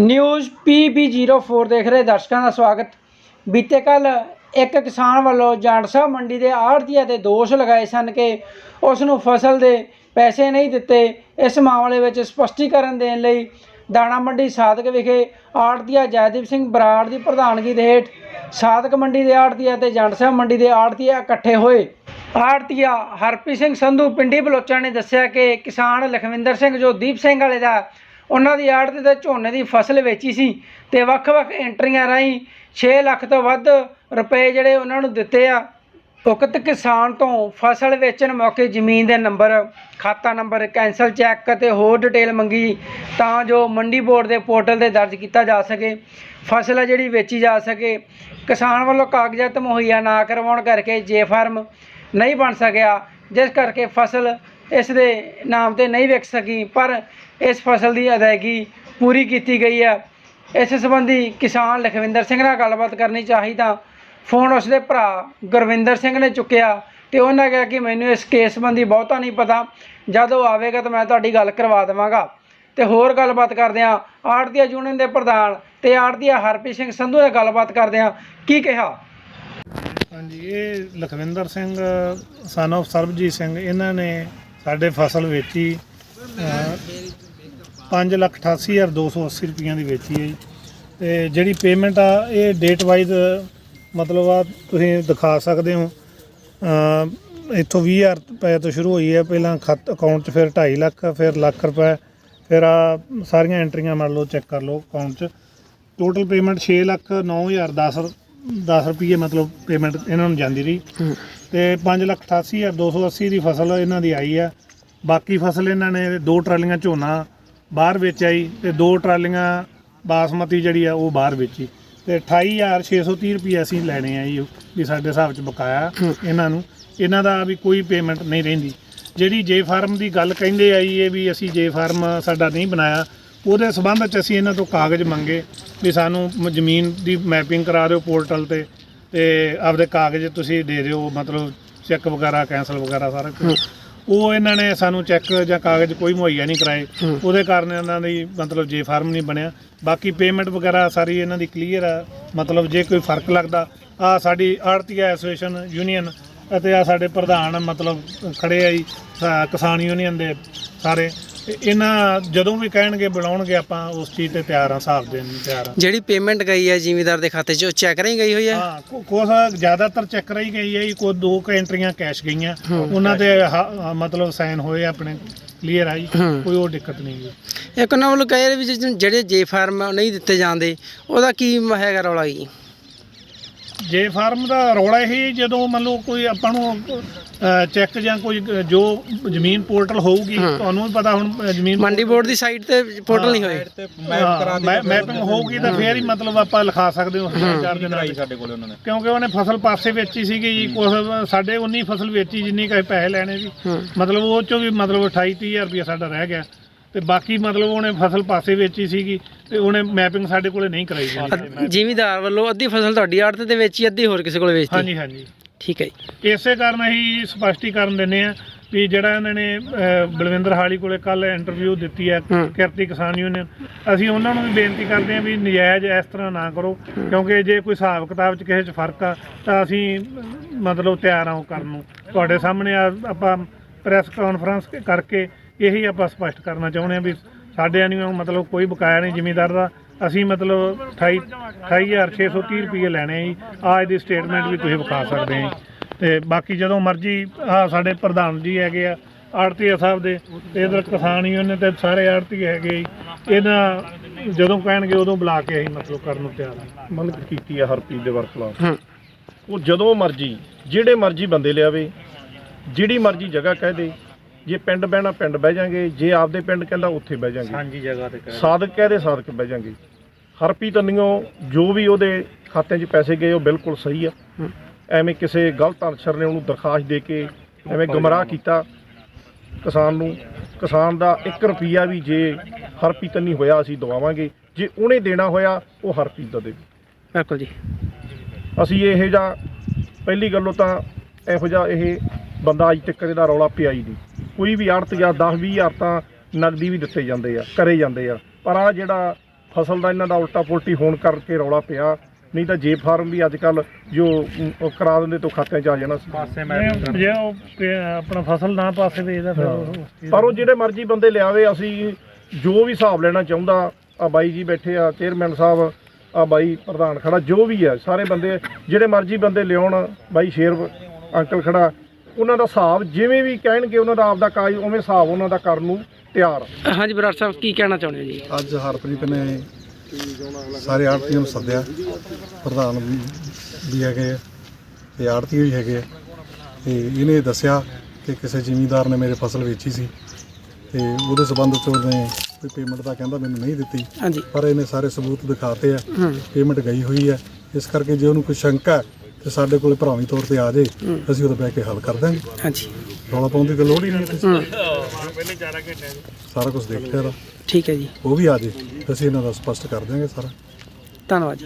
News PB04 ਦੇਖ ਰਹੇ ਦਰਸ਼ਕਾਂ ਦਾ ਸਵਾਗਤ। ਬੀਤੇ ਕੱਲ ਇੱਕ ਕਿਸਾਨ ਵੱਲੋਂ ਜਾਂਡ ਸਾਹਿਬ ਮੰਡੀ ਦੇ ਆੜ੍ਹਤੀਆਂ ਤੇ ਦੋਸ਼ ਲਗਾਏ ਸਨ ਕਿ ਉਸ ਨੂੰ ਫਸਲ ਦੇ ਪੈਸੇ ਨਹੀਂ ਦਿੱਤੇ। ਇਸ ਮਾਮਲੇ ਵਿੱਚ ਸਪਸ਼ਟੀਕਰਨ ਦੇਣ ਲਈ ਦਾਣਾ ਮੰਡੀ ਸਾਦਕ ਵਿਖੇ ਆੜਤੀਆ ਜੈਦੀਪ ਸਿੰਘ ਬਰਾੜ ਦੀ ਪ੍ਰਧਾਨਗੀ ਦੇ ਹੇਠ ਸਾਦਕ ਮੰਡੀ ਦੇ ਆੜਤੀਆ ਤੇ ਜੰਡ ਸਾਹਿਬ ਮੰਡੀ ਦੇ ਆੜਤੀਆ ਇਕੱਠੇ ਹੋਏ। ਆੜਤੀਆ ਹਰਪ੍ਰੀਤ ਸਿੰਘ ਸੰਧੂ, ਪਿੰਡੀ ਬਲੋਚਾ ਨੇ ਦੱਸਿਆ ਕਿ ਕਿਸਾਨ ਲਖਵਿੰਦਰ ਸਿੰਘ ਜੋ ਦੀਪ ਸਿੰਘ ਵਾਲੇ ਦਾ ਉਹਨਾਂ ਦੀ ਆੜਤ ਤੇ ਝੋਨੇ ਦੀ ਫਸਲ ਵੇਚੀ ਸੀ ਤੇ ਵੱਖ-ਵੱਖ ਐਂਟਰੀਆਂ ਰਾਹੀਂ 6 ਲੱਖ ਤੋਂ ਵੱਧ ਰੁਪਏ ਜਿਹੜੇ ਉਹਨਾਂ ਨੂੰ ਦਿੱਤੇ ਆ। ਉਕਤ ਕਿਸਾਨ ਤੋਂ ਫਸਲ ਵੇਚਣ ਮੌਕੇ ਜ਼ਮੀਨ ਦੇ ਨੰਬਰ, ਖਾਤਾ ਨੰਬਰ, ਕੈਂਸਲ ਚੈੱਕ ਅਤੇ ਹੋਰ ਡਿਟੇਲ ਮੰਗੀ ਤਾਂ ਜੋ ਮੰਡੀ ਬੋਰਡ ਦੇ ਪੋਰਟਲ ਤੇ ਦਰਜ ਕੀਤਾ ਜਾ ਸਕੇ। ਫਸਲ ਜਿਹੜੀ ਵੇਚੀ ਜਾ ਸਕੇ। ਕਿਸਾਨ ਵੱਲੋਂ ਕਾਗਜ਼ਾਤ ਮੁਹੱਈਆ ਨਾ ਕਰਵਾਉਣ ਕਰਕੇ ਜੇ ਫਾਰਮ ਨਹੀਂ ਬਣ ਸਕਿਆ, ਜਿਸ ਕਰਕੇ ਫਸਲ ਇਸ ਦੇ ਨਾਮ ਤੇ ਨਹੀਂ ਵਿਕ ਸਕੀ, ਪਰ ਇਸ ਫਸਲ ਦੀ ਅਦਾਇਗੀ ਪੂਰੀ ਕੀਤੀ ਗਈ ਹੈ ਇਸ ਸੰਬੰਧੀ ਕਿਸਾਨ ਲਖਵਿੰਦਰ ਸਿੰਘ ਨਾਲ ਗੱਲਬਾਤ ਕਰਨੀ ਚਾਹੀਦਾ। ਤਾਂ ਫੋਨ ਉਸਦੇ ਭਰਾ ਗੁਰਵਿੰਦਰ ਸਿੰਘ ਨੇ ਚੁੱਕਿਆ ਤੇ ਉਹਨਾਂ ਕਿਹਾ ਕਿ ਮੈਨੂੰ ਇਸ ਕੇਸ ਸੰਬੰਧੀ ਬਹੁਤਾ ਨਹੀਂ ਪਤਾ। ਜਦ ਉਹ ਆਵੇਗਾ ਤਾਂ ਮੈਂ ਤੁਹਾਡੀ ਗੱਲ ਕਰਵਾ ਦੇਵਾਂਗਾ। ਤੇ ਹੋਰ ਗੱਲਬਾਤ ਕਰਦੇ ਹਾਂ। ਆੜਤੀਆ ਯੂਨੀਅਨ ਦੇ ਪ੍ਰਧਾਨ ਤੇ ਆੜਤੀਆ ਹਰਪ੍ਰੀਤ ਸਿੰਘ ਸੰਧੂ ਨਾਲ ਗੱਲਬਾਤ ਕਰਦੇ ਹਾਂ। ਕੀ ਕਿਹਾ? ਹਾਂਜੀ, ਇਹ ਲਖਵਿੰਦਰ ਸਿੰਘ ਸਨ of ਸਰਬਜੀਤ ਸਿੰਘ, ਇਹਨਾਂ ਨੇ ਸਾਡੇ ਫਸਲ ਵੇਚੀ ਪੰਜ ਲੱਖ ਅਠਾਸੀ ਹਜ਼ਾਰ ਦੋ ਸੌ ਅੱਸੀ ਰੁਪਈਆਂ ਦੀ ਵੇਚੀ ਹੈ ਜੀ। ਤੇ ਜਿਹੜੀ ਪੇਮੈਂਟ ਆ ਇਹ ਡੇਟ ਵਾਈਜ਼ ਮਤਲਬ ਆ ਤੁਸੀਂ ਦਿਖਾ ਸਕਦੇ ਹੋ। ਅ, ਇੱਥੋਂ 20000 ਰੁਪਏ ਤੋਂ ਸ਼ੁਰੂ ਹੋਈ ਹੈ। ਪਹਿਲਾਂ ਖਤ ਅਕਾਊਂਟ 'ਚ ਫਿਰ 2.5 ਲੱਖ ਫਿਰ ਲੱਖ ਰੁਪਏ ਫਿਰ ਆ ਸਾਰੀਆਂ ਐਂਟਰੀਆਂ ਮੰਨ ਲਓ ਚੈੱਕ ਕਰ ਲਓ ਅਕਾਊਂਟ 'ਚ। ਟੋਟਲ ਪੇਮੈਂਟ 6 ਲੱਖ 9000 10 10 ਰੁਪਏ ਮਤਲਬ ਪੇਮੈਂਟ ਇਹਨਾਂ ਨੂੰ ਜਾਂਦੀ ਰਹੀ। ਤੇ 5 ਲੱਖ 88 ਹਜ਼ਾਰ 280 ਦੀ ਫਸਲ ਇਹਨਾਂ ਦੀ ਆਈ ਆ। ਬਾਕੀ ਫਸਲ ਇਹਨਾਂ ਨੇ ਦੋ ਟਰਾਲੀਆਂ ਝੋਨਾ ਬਾਹਰ ਵੇਚ ਆਈ ਤੇ ਦੋ ਟਰਾਲੀਆਂ ਬਾਸਮਤੀ ਜਿਹੜੀ ਆ ਉਹ ਬਾਹਰ ਵੇਚੀ ਤੇ 28630 ਰੁਪਏ ਅਸੀਂ ਲੈਣੇ ਆ ਜੀ ਵੀ ਸਾਡੇ ਹਿਸਾਬ ਚ ਬਕਾਇਆ ਇਹਨਾਂ ਨੂੰ। ਇਹਨਾਂ ਦਾ ਵੀ ਕੋਈ ਪੇਮੈਂਟ ਨਹੀਂ ਰਹਿੰਦੀ। ਜਿਹੜੀ ਜੇ ਫਾਰਮ ਦੀ ਗੱਲ ਕਹਿੰਦੇ ਆ ਜੀ ਇਹ ਵੀ ਅਸੀਂ ਜੇ ਫਾਰਮ ਸਾਡਾ ਨਹੀਂ ਬਣਾਇਆ। ਉਹਦੇ ਸਬੰਧ ਚ ਅਸੀਂ ਇਹਨਾਂ ਤੋਂ ਕਾਗਜ਼ ਮੰਗੇ ਵੀ ਸਾਨੂੰ ਮ- ਜ਼ਮੀਨ ਦੀ ਮੈਪਿੰਗ ਕਰਾ ਦਿਓ ਪੋਰਟਲ ਤੇ ਤੇ ਆਪਦੇ ਕਾਗਜ਼ ਤੁਸੀਂ ਦੇ ਦਿਓ ਮਤਲਬ ਚੈੱਕ ਵਗੈਰਾ ਕੈਂਸਲ ਵਗੈਰਾ ਸਾਰਾ ਕੁਝ ਉਹ ਇਹਨਾਂ ਨੇ ਸਾਨੂੰ ਚੈੱਕ ਜਾਂ ਕਾਗਜ਼ ਕੋਈ ਮੁਹੱਈਆ ਨਹੀਂ ਕਰਾਏ। ਉਹਦੇ ਕਾਰਨ ਇਹਨਾਂ ਦੀ ਮਤਲਬ ਜੇ ਫਾਰਮ ਨਹੀਂ ਬਣਿਆ। ਬਾਕੀ ਪੇਮੈਂਟ ਵਗੈਰਾ ਸਾਰੀ ਇਹਨਾਂ ਦੀ ਕਲੀਅਰ ਆ। ਮਤਲਬ ਜੇ ਕੋਈ ਫ਼ਰਕ ਲੱਗਦਾ ਆ ਸਾਡੀ ਆੜਤੀਆ ਐਸੋਸੀਏਸ਼ਨ ਯੂਨੀਅਨ ਅਤੇ ਆ ਸਾਡੇ ਪ੍ਰਧਾਨ ਮਤਲਬ ਖੜੇ ਆ ਜੀ ਸਾ- ਕਿਸਾਨ ਯੂਨੀਅਨ ਦੇ ਸਾਰੇ। ਤੇ ਇਹਨਾਂ ਜਦੋਂ ਵੀ ਕਹਿਣਗੇ ਬੁਲਾਉਣਗੇ ਆਪਾਂ ਉਸ ਚੀਜ਼ ਤੇ ਤਿਆਰ ਆ ਹਿਸਾਬ ਦੇਣ ਨੂੰ ਤਿਆਰ ਆ ਜਿਹੜੀ ਪੇਮੈਂਟ ਗਈ ਹੈ ਜ਼ਿਮੀਦਾਰ ਦੇ ਖਾਤੇ 'ਚ ਉਹ ਚੈੱਕ ਰਹੀ ਗਈ ਹੋਈ ਹਾਂ? ਕੁ- ਕੁਛ ਜ਼ਿਆਦਾਤਰ ਚੈੱਕ ਰਹੀ ਗਈ ਹੈ ਜੀ, ਕੋਈ ਦੋ ਕੁ ਐਂਟਰੀਆਂ ਕੈਸ਼ ਗਈਆਂ। ਉਹਨਾਂ ਹ- ਮਤਲਬ ਸਾਈਨ ਹੋਏ ਆਪਣੇ ਕਲੀਅਰ ਆ ਜੀ। ਹੂੰ। ਕੋਈ ਉਹ ਦਿੱਕਤ ਨਹੀਂ ਜੀ। ਇੱਕ ਉਹਨਾਂ ਵੱਲੋਂ ਕਹੇ ਵੀ ਜਿਹੜੇ ਜੇ ਫਾਰਮ ਨਹੀਂ ਦਿੱਤੇ ਜਾਂਦੇ ਉਹਦਾ ਕੀ ਹੈਗਾ ਰੌਲਾ ਜੀ? ਜੇ ਫਾਰਮ ਦਾ ਰੌਲਾ ਇਹ ਜਦੋਂ ਮੰਨ ਲਓ ਕੋਈ ਆਪਾਂ ਨੂੰ ਚੈੱਕ ਜਾਂ ਕੋਈ ਜੋ ਜ਼ਮੀਨ ਪੋਰਟਲ ਹੋਊਗੀ ਹਾਂ। ਤੁਹਾਨੂੰ ਵੀ ਪਤਾ ਹੁਣ ਜ਼ਮੀਨ ਮੰਡੀ ਬੋਰਡ ਦੀ ਸਾਈਟ ਤੇ ਪੋਰਟਲ ਨਹੀਂ ਹੋਏ। ਮੈਪਿੰਗ ਹੋਊਗੀ ਤਾਂ ਫੇਰ ਹੀ ਮਤਲਬ ਆਪਾਂ ਲਿਖਾ ਸਕਦੇ ਹਾਂ ਚਾਰ ਦਿਨ ਸਾਡੇ ਕੋਲੇ ਉਹਨਾਂ ਨੇ। ਕਿਉਂਕਿ ਉਹਨੇ ਫਸਲ ਪਾਸੇ ਵੇਚੀ ਸੀਗੀ ਜੀ ਕੁਛ ਸਾਡੇ ਉਨੀ ਫਸਲ ਵੇਚੀ ਜਿੰਨੀ ਕਹੇ ਪੈਸੇ ਲੈਣੇ ਸੀ ਹੂੰ। ਮਤਲਬ ਉਹ ਚੋਂ ਵੀ ਮਤਲਬ 28 30000 ਰੁਪਇਆ ਸਾਡਾ ਰਹਿ ਗਿਆ। ਤੇ ਬਾਕੀ ਮਤਲਬ ਉਹਨੇ ਫਸਲ ਪਾਸੇ ਵੇਚੀ ਸੀਗੀ ਤੇ ਉਹਨੇ ਮੈਪਿੰਗ ਸਾਡੇ ਕੋਲੇ ਨਹੀਂ ਕਰਾਈ ਗਈ ਜ਼ਿਮੀਦਾਰ ਵੱਲੋਂ ਅੱਧੀ ਫਸਲ ਤੁਹਾਡੀ ਆੜਤ ਤੇ ਵੇਚੀ ਅੱਧੀ ਹੋਰ ਕਿਸੇ ਕੋਲ ਵੇਚਤੀ? ਹਾਂਜੀ ਹਾਂਜੀ। ਠੀਕ ਹੈ ਜੀ। ਇਸੇ ਕਾਰਨ ਅਸੀਂ ਸਪਸ਼ਟੀਕਰਨ ਦਿੰਦੇ ਆ ਵੀ ਜਿਹੜਾ ਇਹਨਾਂ ਨੇ ਬਲਵਿੰਦਰ ਹਾਲੀ ਕੋਲੇ ਕੱਲ ਇੰਟਰਵਿਊ ਦਿੱਤੀ ਹੈ। ਕਿਰਤੀ ਕਿਸਾਨ ਯੂਨੀਅਨ ਅਸੀਂ ਉਹਨਾਂ ਨੂੰ ਵੀ ਬੇਨਤੀ ਕਰਦੇ ਹਾਂ ਵੀ ਨਜਾਇਜ਼ ਇਸ ਤਰ੍ਹਾਂ ਨਾ ਕਰੋ ਕਿਉਂਕਿ ਜੇ ਕੋਈ ਹਿਸਾਬ ਕਿਤਾਬ 'ਚ ਕਿਸੇ 'ਚ ਫ਼ਰਕ ਆ ਤਾਂ ਅਸੀਂ ਮਤਲਬ ਤਿਆਰ ਹਾਂ ਉਹ ਕਰਨ ਨੂੰ। ਤੁਹਾਡੇ ਸਾਹਮਣੇ ਆ- ਆਪਾਂ ਪ੍ਰੈਸ ਕਾਨਫਰੰਸ ਕਰਕੇ ਇਹੀ ਆਪਾਂ ਸਪਸ਼ਟ ਕਰਨਾ ਚਾਹੁੰਦੇ ਹਾਂ ਵੀ ਸਾਡੇ ਨੂੰ ਮਤਲਬ ਕੋਈ ਬਕਾਇਆ ਨਹੀਂ ਜ਼ਿਮੀਦਾਰ ਦਾ। ਅਸੀਂ ਮਤਲਬ 28 28630 ਰੁਪਏ ਲੈਣੇ ਆ ਜੀ। ਆ ਇਹਦੀ ਸਟੇਟਮੈਂਟ ਵੀ ਤੁਸੀਂ ਵਿਖਾ ਸਕਦੇ ਆ ਜੀ। ਤੇ ਬਾਕੀ ਜਦੋਂ ਮਰਜ਼ੀ ਆ ਸਾਡੇ ਪ੍ਰਧਾਨ ਜੀ ਹੈਗੇ ਆ ਆੜਤੀਆ ਸਾਹਿਬ ਦੇ ਤੇ ਇਧਰ ਕਿਸਾਨ ਯੂਨੀਅਨ ਤੇ ਸਾਰੇ ਆੜਤੀ ਹੈਗੇ ਜੀ। ਇਹਨਾਂ ਜਦੋਂ ਕਹਿਣਗੇ ਉਦੋਂ ਬੁਲਾ ਕੇ ਅਸੀਂ ਮਤਲਬ ਕਰਨ ਨੂੰ ਤਿਆਰ ਹਾਂ। ਮਨਕ ਕੀਤੀ ਆ ਹਰਪ੍ਰੀਤ ਦੇ ਵਰਖਲਾਫ ਹੂੰ। ਉਹ ਜਦੋਂ ਮਰਜ਼ੀ ਜਿਹੜੇ ਮਰਜ਼ੀ ਬੰਦੇ ਲਿਆਵੇ ਜਿਹੜੀ ਮਰਜ਼ੀ ਜਗ੍ਹਾ ਕਹਿ ਦੇ ਜੇ ਪਿੰਡ ਬਹਿਣਾ ਪਿੰਡ ਬਹਿ ਜਾਾਂਗੇ ਜੇ ਆਪਦੇ ਪਿੰਡ ਕਹਿੰਦਾ ਉੱਥੇ ਬਹਿ ਜਾਾਂਗੇ। ਸਾਂਝੀ ਜਗ੍ਹਾ ਤੇ ਸਾਦਕ ਕਹਦੇ ਸਾਦਕ ਬਹਿ ਜਾਾਂਗੇ। ਹਰਪ੍ਰੀਤ ਅੰਨਿਓ ਜੋ ਵੀ ਉਹਦੇ ਖਾਤੇ 'ਚ ਪੈਸੇ ਗਏ ਉਹ ਬਿਲਕੁਲ ਸਹੀ ਆ। ਐਵੇਂ ਕਿਸੇ ਗਲਤ ਅਨਸਰ ਨੇ ਉਹਨੂੰ ਦਰਖਾਸਤ ਦੇ ਕੇ ਐਵੇਂ ਗੁੰਮਰਾਹ ਕੀਤਾ ਕਿਸਾਨ ਨੂੰ। ਕਿਸਾਨ ਦਾ 1 ਰੁਪਿਆ ਵੀ ਜੇ ਹਰਪ੍ਰੀਤ ਨਹੀਂ ਹੋਇਆ ਅਸੀਂ ਦਵਾਵਾਂਗੇ। ਜੇ ਉਹਨੇ ਦੇਣਾ ਹੋਇਆ ਉਹ ਹਰਪ੍ਰੀਤ ਦਾ ਦੇਵੇ। ਬਿਲਕੁਲ ਜੀ। ਅਸੀਂ ਇਹ ਜਿਹਾ ਪਹਿਲੀ ਗੱਲੋਂ ਤਾਂ ਇਹੋ ਜਿਹਾ ਇਹ ਬੰਦਾ ਅੱਜ ਤੱਕ ਇਹਦਾ ਰੌਲਾ ਪਿਆ ਹੀ ਨਹੀਂ। ਕੋਈ ਵੀ ਆੜਤ ਜਾਂ 10 20 ਹਜ਼ਾਰ ਤਾਂ ਨਗਦੀ ਵੀ ਦਿੱਤੇ ਜਾਂਦੇ ਆ ਕਰੇ ਜਾਂਦੇ ਆ। ਪਰ ਆ ਜਿਹੜਾ ਫਸਲ ਦਾ ਇਹਨਾਂ ਦਾ ਉਲਟਾ ਪੁਲਟੀ ਹੋਣ ਕਰਕੇ ਰੌਲਾ ਪਿਆ ਨਹੀਂ ਤਾਂ ਜੇ ਫਾਰਮ ਵੀ ਅੱਜ ਕੱਲ ਜੋ ਕਰਾ ਦਿੰਦੇ ਤੋਂ ਖਾਤਿਆਂ 'ਚ ਆ ਜਾਣਾ ਸੀ। ਜੇ ਉਹ ਆਪਣਾ ਫਸਲ ਨਾ ਪਾਸੇ ਵੇਚਦਾ ਫਿਰ ਪਰ ਉਹ ਜਿਹੜੇ ਮਰਜ਼ੀ ਬੰਦੇ ਲਿਆਵੇ ਅਸੀਂ ਜੋ ਵੀ ਹਿਸਾਬ ਲੈਣਾ ਚਾਹੁੰਦਾ ਆ ਬਾਈ ਜੀ ਬੈਠੇ ਆ ਚੇਅਰਮੈਨ ਸਾਹਿਬ ਆ ਬਾਈ ਪ੍ਰਧਾਨ ਖੜਾ ਜੋ ਵੀ ਹੈ ਸਾਰੇ ਬੰਦੇ ਜਿਹੜੇ ਮਰਜ਼ੀ ਬੰਦੇ ਲਿਆਉਣ ਬਾਈ ਸ਼ੇਰ ਅੰਕਲ ਖੜਾ ਉਹਨਾਂ ਦਾ ਹਿਸਾਬ ਜਿਵੇਂ ਵੀ ਕਹਿਣਗੇ ਉਹਨਾਂ ਦਾ ਆਪਦਾ ਕਾਜ ਉਵੇਂ ਹਿਸਾਬ ਉਹਨਾਂ ਦਾ ਕਰਨ ਨੂੰ ਤਿਆਰ। ਆ। ਹਾਂਜੀ ਬਰਾੜ ਸਾਹਿਬ ਕੀ ਕਹਿਣਾ ਚਾਹੁੰਦੇ ਹੋ ਜੀ? ਅੱਜ ਹਰਪ੍ਰੀਤ ਨੇ ਸਾਰੇ ਆੜਤੀਆਂ ਨੂੰ ਸੱਦਿਆ। ਪ੍ਰਧਾਨ ਵੀ ਹੈਗੇ ਆ ਤੇ ਆੜਤੀ ਵੀ ਹੈਗੇ ਆ। ਤੇ ਇਹਨੇ ਦੱਸਿਆ ਕਿ ਕਿਸੇ ਜ਼ਿਮੀਂਦਾਰ ਨੇ ਮੇਰੇ ਫਸਲ ਵੇਚੀ ਸੀ। ਤੇ ਉਹਦੇ ਸਬੰਧ ਚ ਉਹਨੇ ਕੋਈ ਪੇਮੈਂਟ ਦਾ ਕਹਿੰਦਾ ਮੈਨੂੰ ਨਹੀਂ ਦਿੱਤੀ। ਹਾਂਜੀ। ਪਰ ਇਹਨੇ ਸਾਰੇ ਸਬੂਤ ਦਿਖਾਤੇ ਆ। ਹੂੰ। ਪੇਮੈਂਟ ਗਈ ਹੋਈ ਹੈ ਇਸ ਕਰਕੇ ਜੇ ਉਹਨੂੰ ਕੋਈ ਸ਼ੰਕਾ ਹੈ ਤੇ ਸਾਡੇ ਕੋਲ ਭਰਾਵੀ ਤੌਰ ਤੇ ਆ ਜੇ ਅਸੀਂ ਉਹਦਾ ਬਹਿ ਕੇ ਹੱਲ ਕਰ ਦਾਂਗੇ ਹਾਂਜੀ। ਰੌਲਾ ਪਾਉਣ ਦੀ ਤਾਂ ਲੋੜ ਹੀ ਨਹੀਂ ਹੂੰ। ਸਾਰਾ ਕੁਝ ਦੇਖ ਲਿਆ ਦਾ ਠੀਕ ਹੈ ਜੀ। ਉਹ ਵੀ ਆ ਜੇ ਅਸੀਂ ਇਹਨਾਂ ਦਾ ਸਪਸ਼ਟ ਕਰ ਦਾਂਗੇ ਸਾਰਾ। ਧੰਨਵਾਦ ਜੀ।